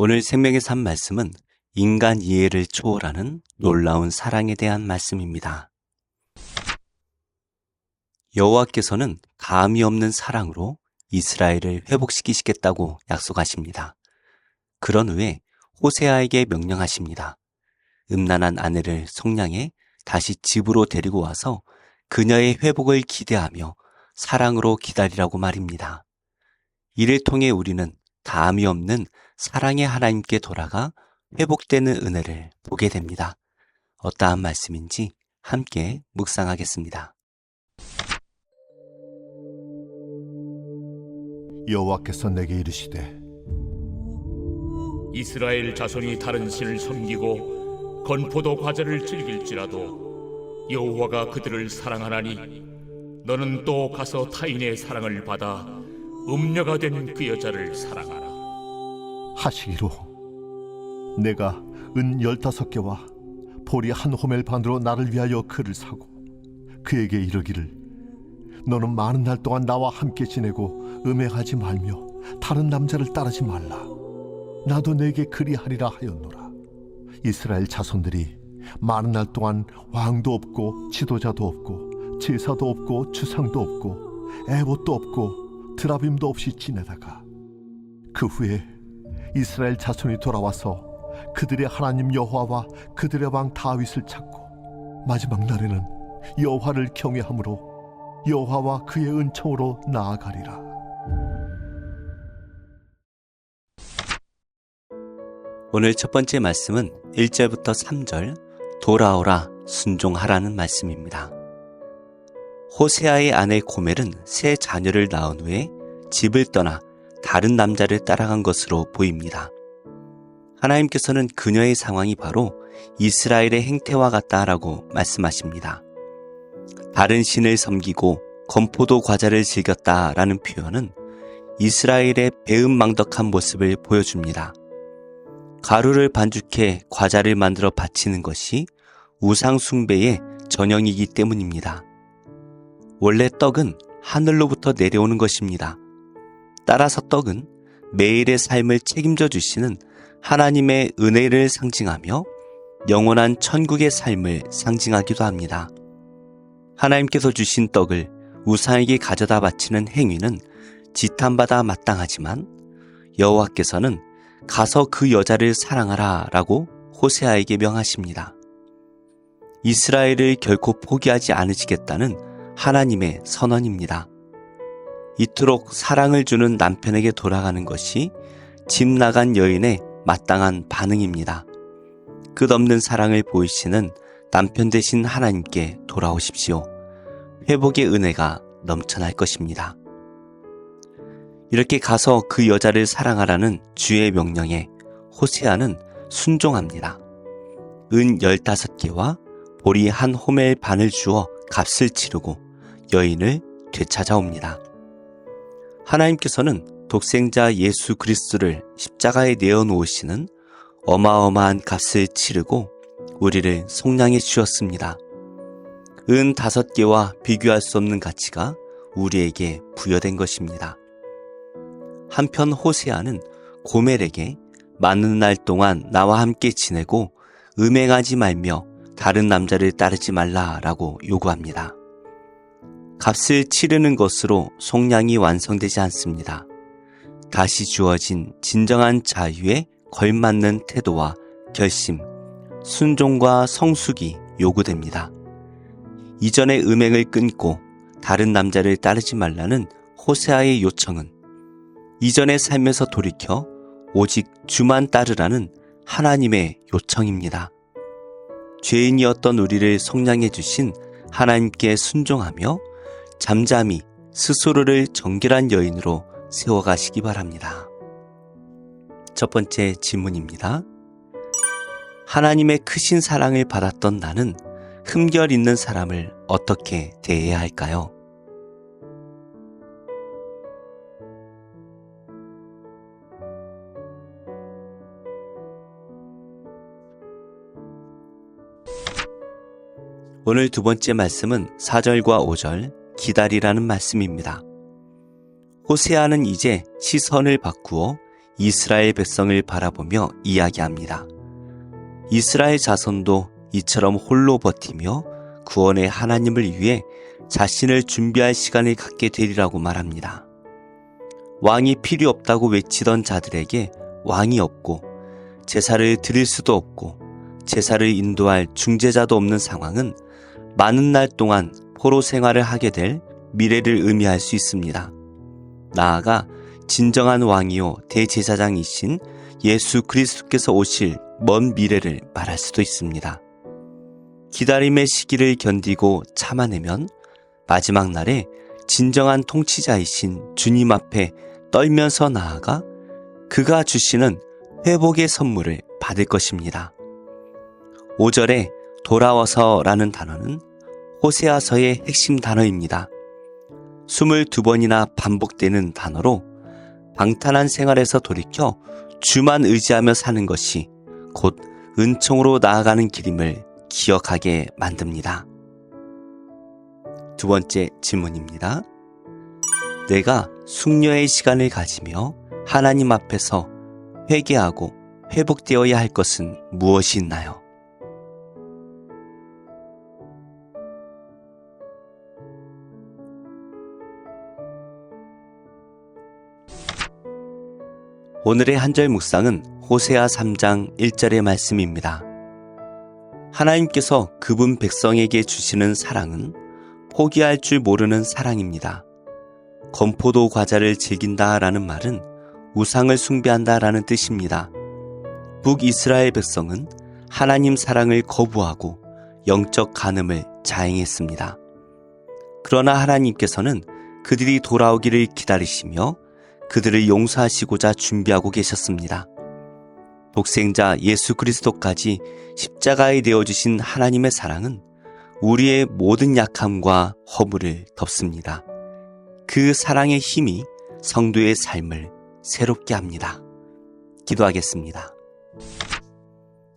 오늘 생명의 삶 말씀은 인간 이해를 초월하는 놀라운 사랑에 대한 말씀입니다. 여호와께서는 감이 없는 사랑으로 이스라엘을 회복시키시겠다고 약속하십니다. 그런 후에 호세아에게 명령하십니다. 음란한 아내를 성량해 다시 집으로 데리고 와서 그녀의 회복을 기대하며 사랑으로 기다리라고 말입니다. 이를 통해 우리는 감이 없는 사랑의 하나님께 돌아가 회복되는 은혜를 보게 됩니다. 어떠한 말씀인지 함께 묵상하겠습니다. 여호와께서 내게 이르시되 이스라엘 자손이 다른 신을 섬기고 건포도 과자를 즐길지라도 여호와가 그들을 사랑하나니 너는 또 가서 타인의 사랑을 받아 음녀가 된 그 여자를 사랑하라 하시기로. 내가 은 열다섯 개와 보리 한 호멜 반으로 나를 위하여 그를 사고 그에게 이르기를 너는 많은 날 동안 나와 함께 지내고 음행하지 말며 다른 남자를 따르지 말라. 나도 내게 그리하리라 하였노라. 이스라엘 자손들이 많은 날 동안 왕도 없고 지도자도 없고 제사도 없고 주상도 없고 애봇도 없고 드라빔도 없이 지내다가 그 후에 이스라엘 자손이 돌아와서 그들의 하나님 여호와와 그들의 왕 다윗을 찾고 마지막 날에는 여호와를 경외함으로 여호와와 그의 은총으로 나아가리라. 오늘 첫 번째 말씀은 1절부터 3절 돌아오라 순종하라는 말씀입니다. 호세아의 아내 고멜은 새 자녀를 낳은 후에 집을 떠나 다른 남자를 따라간 것으로 보입니다. 하나님께서는 그녀의 상황이 바로 이스라엘의 행태와 같다라고 말씀하십니다. 다른 신을 섬기고 건포도 과자를 즐겼다라는 표현은 이스라엘의 배은망덕한 모습을 보여줍니다. 가루를 반죽해 과자를 만들어 바치는 것이 우상숭배의 전형이기 때문입니다. 원래 떡은 하늘로부터 내려오는 것입니다. 따라서 떡은 매일의 삶을 책임져 주시는 하나님의 은혜를 상징하며 영원한 천국의 삶을 상징하기도 합니다. 하나님께서 주신 떡을 우상에게 가져다 바치는 행위는 지탄받아 마땅하지만 여호와께서는 가서 그 여자를 사랑하라 라고 호세아에게 명하십니다. 이스라엘을 결코 포기하지 않으시겠다는 하나님의 선언입니다. 이토록 사랑을 주는 남편에게 돌아가는 것이 집 나간 여인의 마땅한 반응입니다. 끝없는 사랑을 보이시는 남편 되신 하나님께 돌아오십시오. 회복의 은혜가 넘쳐날 것입니다. 이렇게 가서 그 여자를 사랑하라는 주의 명령에 호세아는 순종합니다. 은 15개와 보리 한 호멜 반을 주어 값을 치르고 여인을 되찾아옵니다. 하나님께서는 독생자 예수 그리스도를 십자가에 내어 놓으시는 어마어마한 값을 치르고 우리를 속량해 주셨습니다. 은 다섯 개와 비교할 수 없는 가치가 우리에게 부여된 것입니다. 한편 호세아는 고멜에게 많은 날 동안 나와 함께 지내고 음행하지 말며 다른 남자를 따르지 말라라고 요구합니다. 값을 치르는 것으로 속량이 완성되지 않습니다. 다시 주어진 진정한 자유에 걸맞는 태도와 결심, 순종과 성숙이 요구됩니다. 이전의 음행을 끊고 다른 남자를 따르지 말라는 호세아의 요청은 이전의 삶에서 돌이켜 오직 주만 따르라는 하나님의 요청입니다. 죄인이었던 우리를 속량해 주신 하나님께 순종하며 잠잠히 스스로를 정결한 여인으로 세워가시기 바랍니다. 첫 번째 질문입니다. 하나님의 크신 사랑을 받았던 나는 흠결 있는 사람을 어떻게 대해야 할까요? 오늘 두 번째 말씀은 4절과 5절 기다리라는 말씀입니다. 호세아는 이제 시선을 바꾸어 이스라엘 백성을 바라보며 이야기합니다. 이스라엘 자손도 이처럼 홀로 버티며 구원의 하나님을 위해 자신을 준비할 시간을 갖게 되리라고 말합니다. 왕이 필요 없다고 외치던 자들에게 왕이 없고 제사를 드릴 수도 없고 제사를 인도할 중재자도 없는 상황은 많은 날 동안 포로 생활을 하게 될 미래를 의미할 수 있습니다. 나아가 진정한 왕이요 대제사장이신 예수 그리스도께서 오실 먼 미래를 말할 수도 있습니다. 기다림의 시기를 견디고 참아내면 마지막 날에 진정한 통치자이신 주님 앞에 떨면서 나아가 그가 주시는 회복의 선물을 받을 것입니다. 5절에 돌아와서 라는 단어는 호세아서의 핵심 단어입니다. 22번이나 반복되는 단어로 방탄한 생활에서 돌이켜 주만 의지하며 사는 것이 곧 은총으로 나아가는 길임을 기억하게 만듭니다. 두 번째 질문입니다. 내가 숙녀의 시간을 가지며 하나님 앞에서 회개하고 회복되어야 할 것은 무엇이 있나요? 오늘의 한절 묵상은 호세아 3장 1절의 말씀입니다. 하나님께서 그분 백성에게 주시는 사랑은 포기할 줄 모르는 사랑입니다. 건포도 과자를 즐긴다 라는 말은 우상을 숭배한다 라는 뜻입니다. 북이스라엘 백성은 하나님 사랑을 거부하고 영적 간음을 자행했습니다. 그러나 하나님께서는 그들이 돌아오기를 기다리시며 그들을 용서하시고자 준비하고 계셨습니다. 독생자 예수 그리스도까지 십자가에 내어주신 하나님의 사랑은 우리의 모든 약함과 허물을 덮습니다. 그 사랑의 힘이 성도의 삶을 새롭게 합니다. 기도하겠습니다.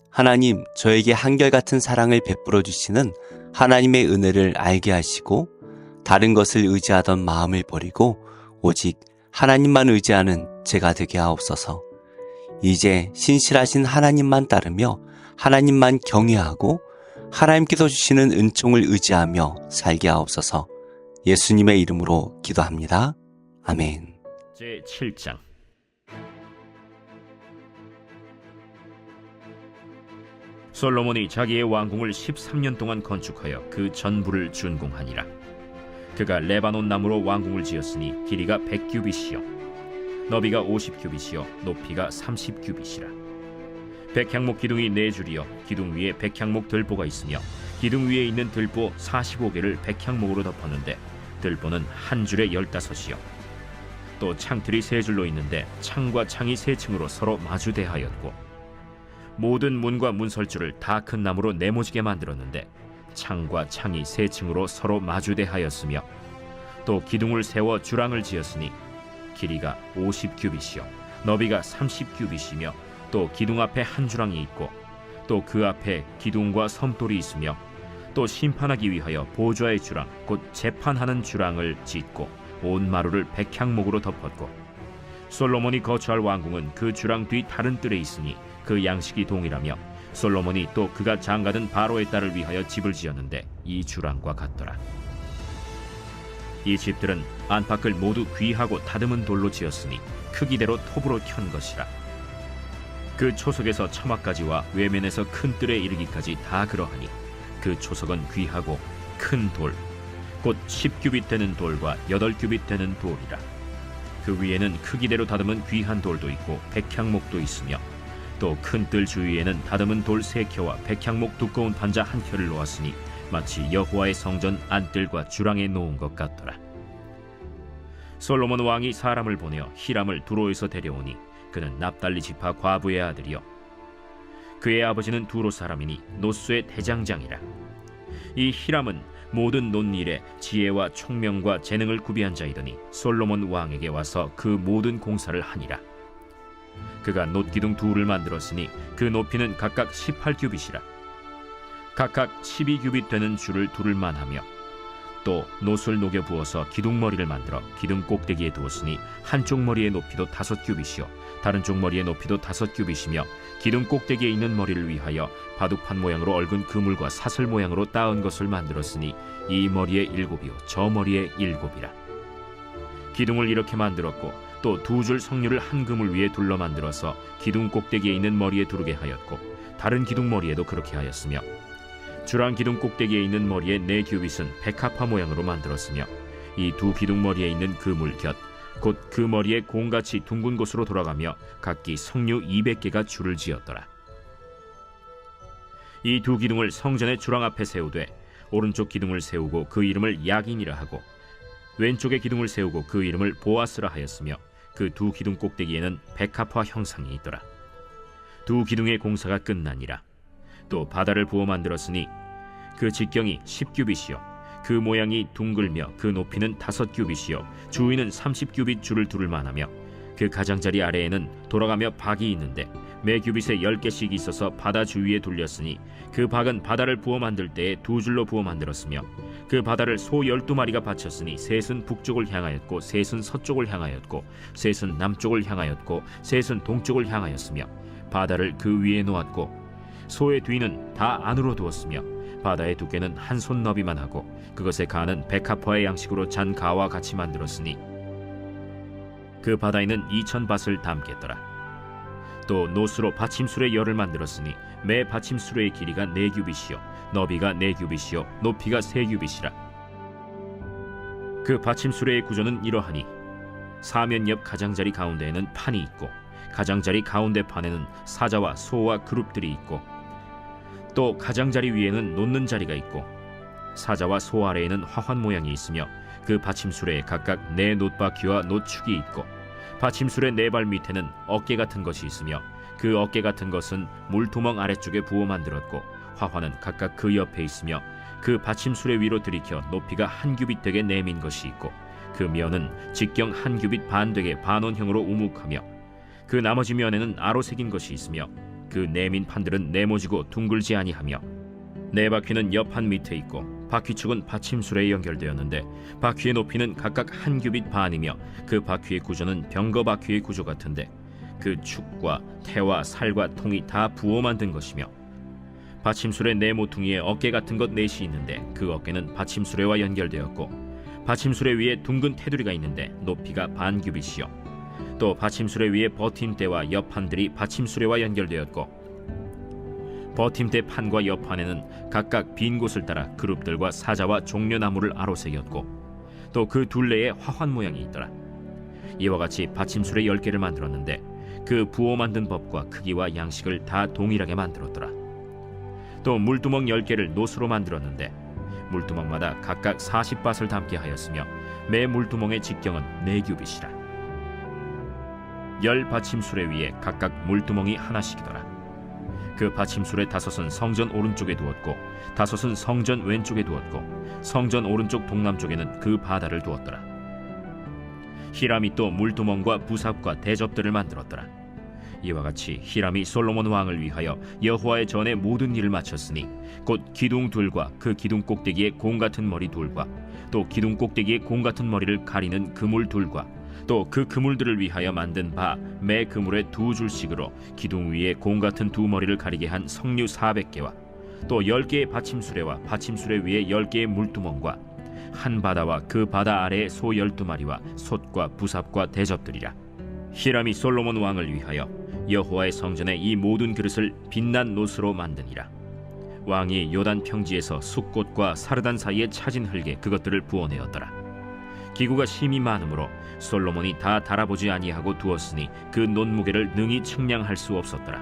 하나님, 저에게 한결같은 사랑을 베풀어 주시는 하나님의 은혜를 알게 하시고 다른 것을 의지하던 마음을 버리고 오직 하나님만 의지하는 제가 되게 하옵소서. 이제 신실하신 하나님만 따르며 하나님만 경외하고 하나님께서 주시는 은총을 의지하며 살게 하옵소서. 예수님의 이름으로 기도합니다. 아멘. 제 7장 솔로몬이 자기의 왕궁을 13년 동안 건축하여 그 전부를 준공하니라. 그가 레바논 나무로 왕궁을 지었으니 길이가 100규빗이요. 너비가 50규빗이요. 높이가 30규빗이라. 백향목 기둥이 네 줄이요. 기둥 위에 백향목 들보가 있으며 기둥 위에 있는 들보 45개를 백향목으로 덮었는데 들보는 한 줄에 열다섯이요. 또 창틀이 세 줄로 있는데 창과 창이 세 층으로 서로 마주대하였고 모든 문과 문설주를 다 큰 나무로 네모지게 만들었는데 창과 창이 세 층으로 서로 마주대하였으며 또 기둥을 세워 주랑을 지었으니 길이가 50규빗이요 너비가 30규빗이며 또 기둥 앞에 한 주랑이 있고 또 그 앞에 기둥과 섬돌이 있으며 또 심판하기 위하여 보좌의 주랑 곧 재판하는 주랑을 짓고 온 마루를 백향목으로 덮었고 솔로몬이 거처할 왕궁은 그 주랑 뒤 다른 뜰에 있으니 그 양식이 동일하며 솔로몬이 또 그가 장가든 바로의 딸을 위하여 집을 지었는데 이 주랑과 같더라. 이 집들은 안팎을 모두 귀하고 다듬은 돌로 지었으니 크기대로 톱으로 켠 것이라. 그 초석에서 처마까지와 외면에서 큰 뜰에 이르기까지 다 그러하니 그 초석은 귀하고 큰 돌, 곧 10규빗 되는 돌과 8규빗 되는 돌이라. 그 위에는 크기대로 다듬은 귀한 돌도 있고 백향목도 있으며 또 큰 뜰 주위에는 다듬은 돌 세 켜와 백향목 두꺼운 판자 한 켜를 놓았으니 마치 여호와의 성전 안뜰과 주랑에 놓은 것 같더라. 솔로몬 왕이 사람을 보내어 히람을 두로에서 데려오니 그는 납달리 지파 과부의 아들이요 그의 아버지는 두로 사람이니 노수의 대장장이라. 이 히람은 모든 논일에 지혜와 총명과 재능을 구비한 자이더니 솔로몬 왕에게 와서 그 모든 공사를 하니라. 그가 놋기둥 둘을 만들었으니 그 높이는 각각 18규빗이라. 각각 12규빗 되는 줄을 두를 만하며 또 노술 녹여 부어서 기둥 머리를 만들어 기둥 꼭대기에 두었으니 한쪽 머리의 높이도 다섯 규빗이요 다른 쪽 머리의 높이도 다섯 규빗이며 기둥 꼭대기에 있는 머리를 위하여 바둑판 모양으로 얽은 그물과 사슬 모양으로 따은 것을 만들었으니 이 머리의 일곱이요 저 머리의 일곱이라 기둥을 이렇게 만들었고 또 두줄 성류를 한 그물 위에 둘러 만들어서 기둥 꼭대기에 있는 머리에 두르게 하였고 다른 기둥 머리에도 그렇게 하였으며 주랑 기둥 꼭대기에 있는 머리의 네 규빗은 백합화 모양으로 만들었으며 이 두 기둥 머리에 있는 그물 곁 곧 그 머리에 공같이 둥근 곳으로 돌아가며 각기 성류 200개가 줄을 지었더라. 이 두 기둥을 성전의 주랑 앞에 세우되 오른쪽 기둥을 세우고 그 이름을 야긴이라 하고 왼쪽의 기둥을 세우고 그 이름을 보아스라 하였으며 그 두 기둥 꼭대기에는 백합화 형상이 있더라. 두 기둥의 공사가 끝나니라. 또 바다를 부어 만들었으니 그 직경이 10규빗이요 그 모양이 둥글며 그 높이는 다섯 규빗이요 주위는 30규빗 줄을 두를 만하며 그 가장자리 아래에는 돌아가며 박이 있는데 매 규빗에 열 개씩 있어서 바다 주위에 돌렸으니 그 박은 바다를 부어 만들 때에 두 줄로 부어 만들었으며 그 바다를 소 열두 마리가 바쳤으니 셋은 북쪽을 향하였고 셋은 서쪽을 향하였고 셋은 남쪽을 향하였고 셋은 동쪽을 향하였으며 바다를 그 위에 놓았고 소의 뒤는 다 안으로 두었으며 바다의 두께는 한 손 너비만 하고 그것의 가는 백합화의 양식으로 잔 가와 같이 만들었으니 그 바다에는 이천 밭을 담겠더라. 또 노수로 받침술의 열을 만들었으니 매 받침술의 길이가 네 규빗이요 너비가 네 규빗이요 높이가 세 규빗이라. 그 받침술의 구조는 이러하니 사면 옆 가장자리 가운데에는 판이 있고 가장자리 가운데 판에는 사자와 소와 그룹들이 있고 또 가장자리 위에는 놓는 자리가 있고 사자와 소 아래에는 화환 모양이 있으며 그 받침술에 각각 네 놋바퀴와 놋축이 있고 받침술의 네 발 밑에는 어깨 같은 것이 있으며 그 어깨 같은 것은 물두멍 아래쪽에 부어 만들었고 화환은 각각 그 옆에 있으며 그 받침술의 위로 들이켜 높이가 한 규빗 되게 내민 것이 있고 그 면은 직경 한 규빗 반 되게 반원형으로 우묵하며 그 나머지 면에는 아로 새긴 것이 있으며 그 내민 판들은 네모지고 둥글지 아니하며 네 바퀴는 옆판 밑에 있고 바퀴축은 받침술에 연결되었는데 바퀴의 높이는 각각 한 규빗 반이며 그 바퀴의 구조는 병거 바퀴의 구조 같은데 그 축과 태와 살과 통이 다 부어 만든 것이며 받침술의 네 모퉁이에 어깨 같은 것 넷이 있는데 그 어깨는 받침술에와 연결되었고 받침술의 위에 둥근 테두리가 있는데 높이가 반 규빗이요. 또 받침술의 위에 버팀대와 옆판들이 받침술에와 연결되었고 버팀대 판과 옆판에는 각각 빈 곳을 따라 그룹들과 사자와 종려나무를 아로새겼고 또 그 둘레에 화환 모양이 있더라. 이와 같이 받침술의 열 개를 만들었는데 그 부어 만든 법과 크기와 양식을 다 동일하게 만들었더라. 또 물두멍 열 개를 노수로 만들었는데 물두멍마다 각각 40밭을 담게 하였으며 매 물두멍의 직경은 네 규빗이라. 열 받침술에 위에 각각 물두멍이 하나씩이더라. 그 받침술의 다섯은 성전 오른쪽에 두었고 다섯은 성전 왼쪽에 두었고 성전 오른쪽 동남쪽에는 그 바다를 두었더라. 히람이 또 물두멍과 부삽과 대접들을 만들었더라. 이와 같이 히람이 솔로몬 왕을 위하여 여호와의 전에 모든 일을 마쳤으니 곧 기둥 둘과 그 기둥 꼭대기에 공 같은 머리 둘과 또 기둥 꼭대기에 공 같은 머리를 가리는 그물 둘과 또 그 그물들을 위하여 만든 바 매 그물에 두 줄씩으로 기둥 위에 공 같은 두 머리를 가리게 한 석류 400개와 또 열 개의 받침수레와 받침수레 위에 열 개의 물두멍과 한 바다와 그 바다 아래에 소 열두 마리와 솥과 부삽과 대접들이라. 히람이 솔로몬 왕을 위하여 여호와의 성전에 이 모든 그릇을 빛난 노스로 만드니라. 왕이 요단 평지에서 숫꽃과 사르단 사이에 차진 흙에 그것들을 부어내었더라 기구가 심히 많으므로 솔로몬이 다 달아보지 아니하고 두었으니 그 논무게를 능히 측량할 수 없었더라.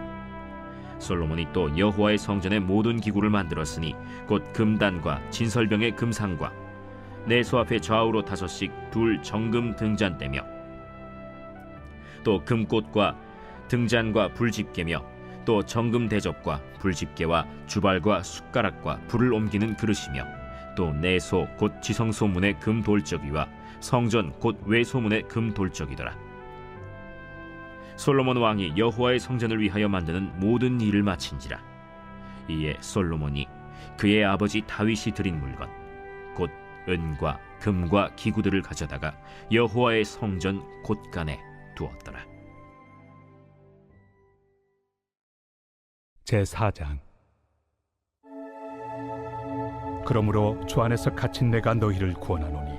솔로몬이 또 여호와의 성전의 모든 기구를 만들었으니 곧 금단과 진설병의 금상과 내소 앞에 좌우로 다섯씩 둘 정금 등잔대며 또 금꽃과 등잔과 불집게며 또 정금 대접과 불집게와 주발과 숟가락과 불을 옮기는 그릇이며 또 내소 곧 지성소문의 금 돌적이와 성전 곧 외소문의 금 돌적이더라. 솔로몬 왕이 여호와의 성전을 위하여 만드는 모든 일을 마친지라. 이에 솔로몬이 그의 아버지 다윗이 드린 물건 곧 은과 금과 기구들을 가져다가 여호와의 성전 곳간에 두었더라. 제4장 그러므로 주 안에서 갇힌 내가 너희를 구원하노니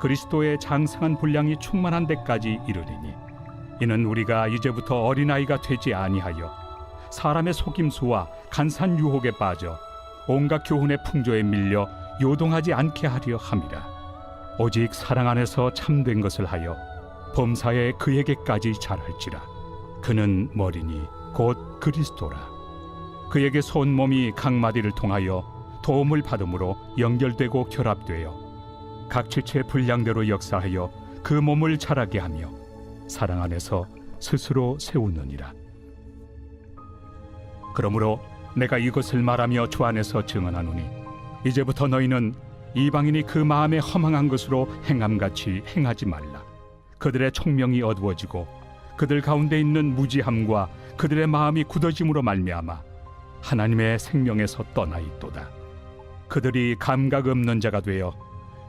그리스도의 장성한 분량이 충만한 데까지 이르리니 이는 우리가 이제부터 어린아이가 되지 아니하여 사람의 속임수와 간산 유혹에 빠져 온갖 교훈의 풍조에 밀려 요동하지 않게 하려 함이라. 오직 사랑 안에서 참된 것을 하여 범사에 그에게까지 잘할지라. 그는 머리니 곧 그리스도라. 그에게 손 몸이 각 마디를 통하여 도움을 받음으로 연결되고 결합되어 각 지체의 분량대로 역사하여 그 몸을 자라게 하며 사랑 안에서 스스로 세우느니라 그러므로 내가 이것을 말하며 주 안에서 증언하노니 이제부터 너희는 이방인이 그 마음에 허망한 것으로 행함같이 행하지 말라 그들의 총명이 어두워지고 그들 가운데 있는 무지함과 그들의 마음이 굳어짐으로 말미암아 하나님의 생명에서 떠나 있도다. 그들이 감각 없는 자가 되어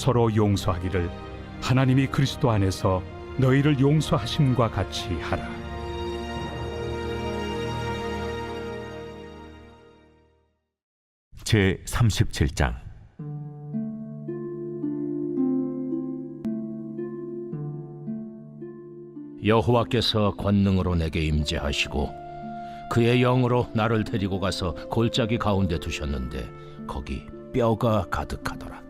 서로 용서하기를 하나님이 그리스도 안에서 너희를 용서하심과 같이 하라. 제 37장 여호와께서 권능으로 내게 임재하시고 그의 영으로 나를 데리고 가서 골짜기 가운데 두셨는데 거기 뼈가 가득하더라.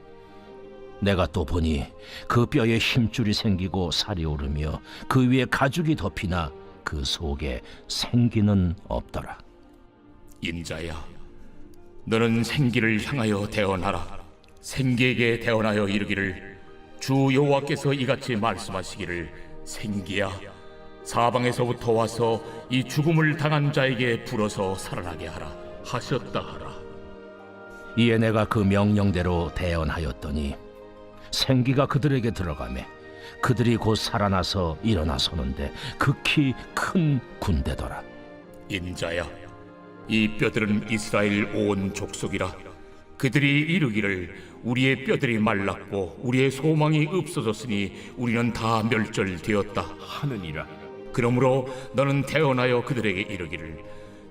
내가 또 보니 그 뼈에 힘줄이 생기고 살이 오르며 그 위에 가죽이 덮이나 그 속에 생기는 없더라. 인자야, 너는 생기를 향하여 대언하라. 생기에게 대언하여 이르기를 주 여호와께서 이같이 말씀하시기를 생기야, 사방에서부터 와서 이 죽음을 당한 자에게 불어서 살아나게 하라 하셨다 하라. 이에 내가 그 명령대로 대언하였더니 생기가 그들에게 들어가매 그들이 곧 살아나서 일어나 서는데 극히 큰 군대더라. 인자야, 이 뼈들은 이스라엘 온 족속이라. 그들이 이르기를 우리의 뼈들이 말랐고 우리의 소망이 없어졌으니 우리는 다 멸절되었다 하느니라. 그러므로 너는 태어나여 그들에게 이르기를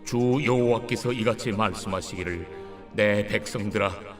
주 여호와께서 이같이 말씀하시기를 내 백성들아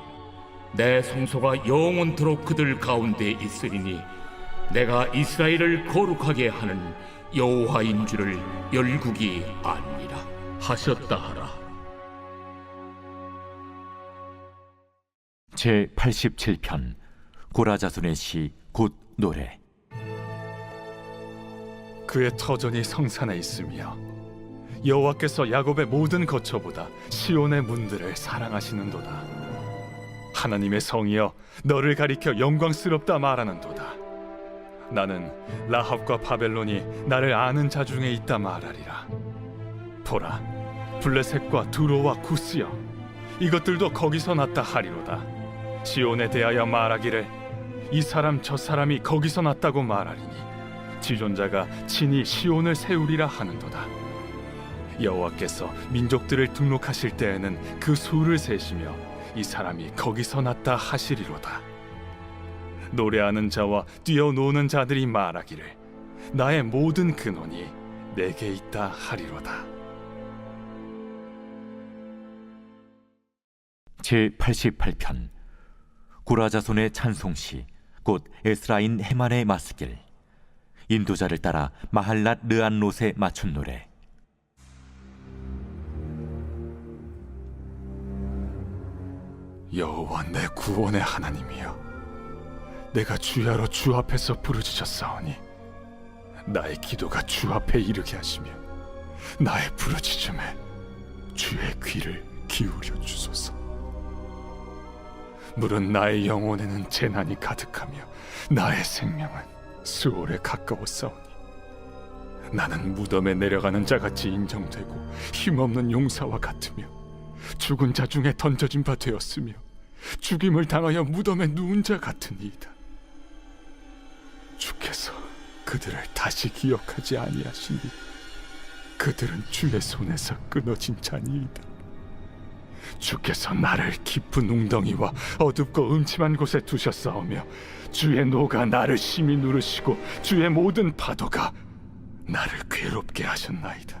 내 성소가 영원토록 그들 가운데 있으리니 내가 이스라엘을 거룩하게 하는 여호와인 줄을 열국이 아니라 하셨다 하라. 제 87편 고라자손의 시 곧 노래. 그의 터전이 성산에 있으며 여호와께서 야곱의 모든 거처보다 시온의 문들을 사랑하시는도다. 하나님의 성이여 너를 가리켜 영광스럽다 말하는도다. 나는 라합과 바벨론이 나를 아는 자 중에 있다 말하리라. 보라, 블레셋과 두로와 구스여 이것들도 거기서 났다 하리로다. 시온에 대하여 말하기를 이 사람 저 사람이 거기서 났다고 말하리니 지존자가 친히 시온을 세우리라 하는도다. 여호와께서 민족들을 등록하실 때에는 그 수를 세시며 이 사람이 거기서 났다 하시리로다. 노래하는 자와 뛰어노는 자들이 말하기를 나의 모든 근원이 내게 있다 하리로다. 제 88편 고라자손의 찬송시 곧 에스라인 헤만의 마스길 인도자를 따라 마할랏 르안롯에 맞춘 노래 여호와 내 구원의 하나님이여. 내가 주야로 주 앞에서 부르짖었사오니 나의 기도가 주 앞에 이르게 하시며 나의 부르짖음에 주의 귀를 기울여 주소서. 물은 나의 영혼에는 재난이 가득하며 나의 생명은 수월에 가까웠사오니 나는 무덤에 내려가는 자같이 인정되고 힘없는 용사와 같으며 죽은 자 중에 던져진 바 되었으며 죽임을 당하여 무덤에 누운 자 같으니이다. 주께서 그들을 다시 기억하지 아니하시니 그들은 주의 손에서 끊어진 자니이다. 주께서 나를 깊은 웅덩이와 어둡고 음침한 곳에 두셨사오며 주의 노가 나를 심히 누르시고 주의 모든 파도가 나를 괴롭게 하셨나이다.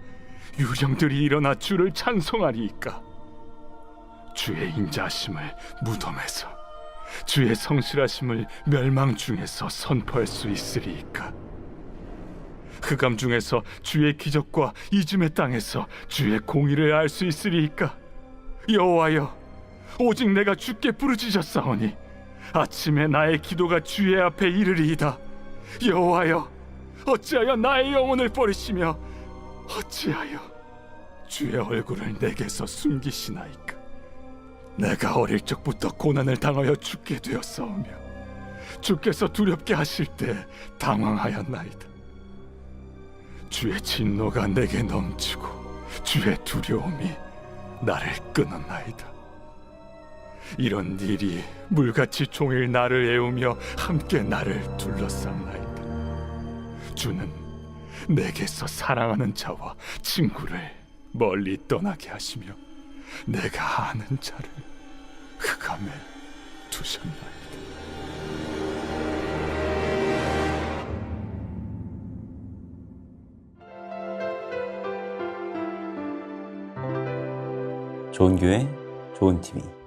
유령들이 일어나 주를 찬송하리이까? 주의 인자하심을 무덤에서 주의 성실하심을 멸망 중에서 선포할 수 있으리이까? 흑암 중에서 주의 기적과 이즘의 땅에서 주의 공의를 알 수 있으리이까? 여호와여, 오직 내가 주께 부르짖었사오니 아침에 나의 기도가 주의 앞에 이르리이다. 여호와여, 어찌하여 나의 영혼을 버리시며 어찌하여 주의 얼굴을 내게서 숨기시나이까? 내가 어릴 적부터 고난을 당하여 죽게 되었사오며 주께서 두렵게 하실 때 당황하였나이다. 주의 진노가 내게 넘치고 주의 두려움이 나를 끊었나이다. 이런 일이 물같이 종일 나를 애우며 함께 나를 둘러쌌나이다. 주는 내게서 사랑하는 자와 친구를 멀리 떠나게 하시며 내가 아는 자를 흑암에 두셨나이다. 좋은 교회, 좋은 TV.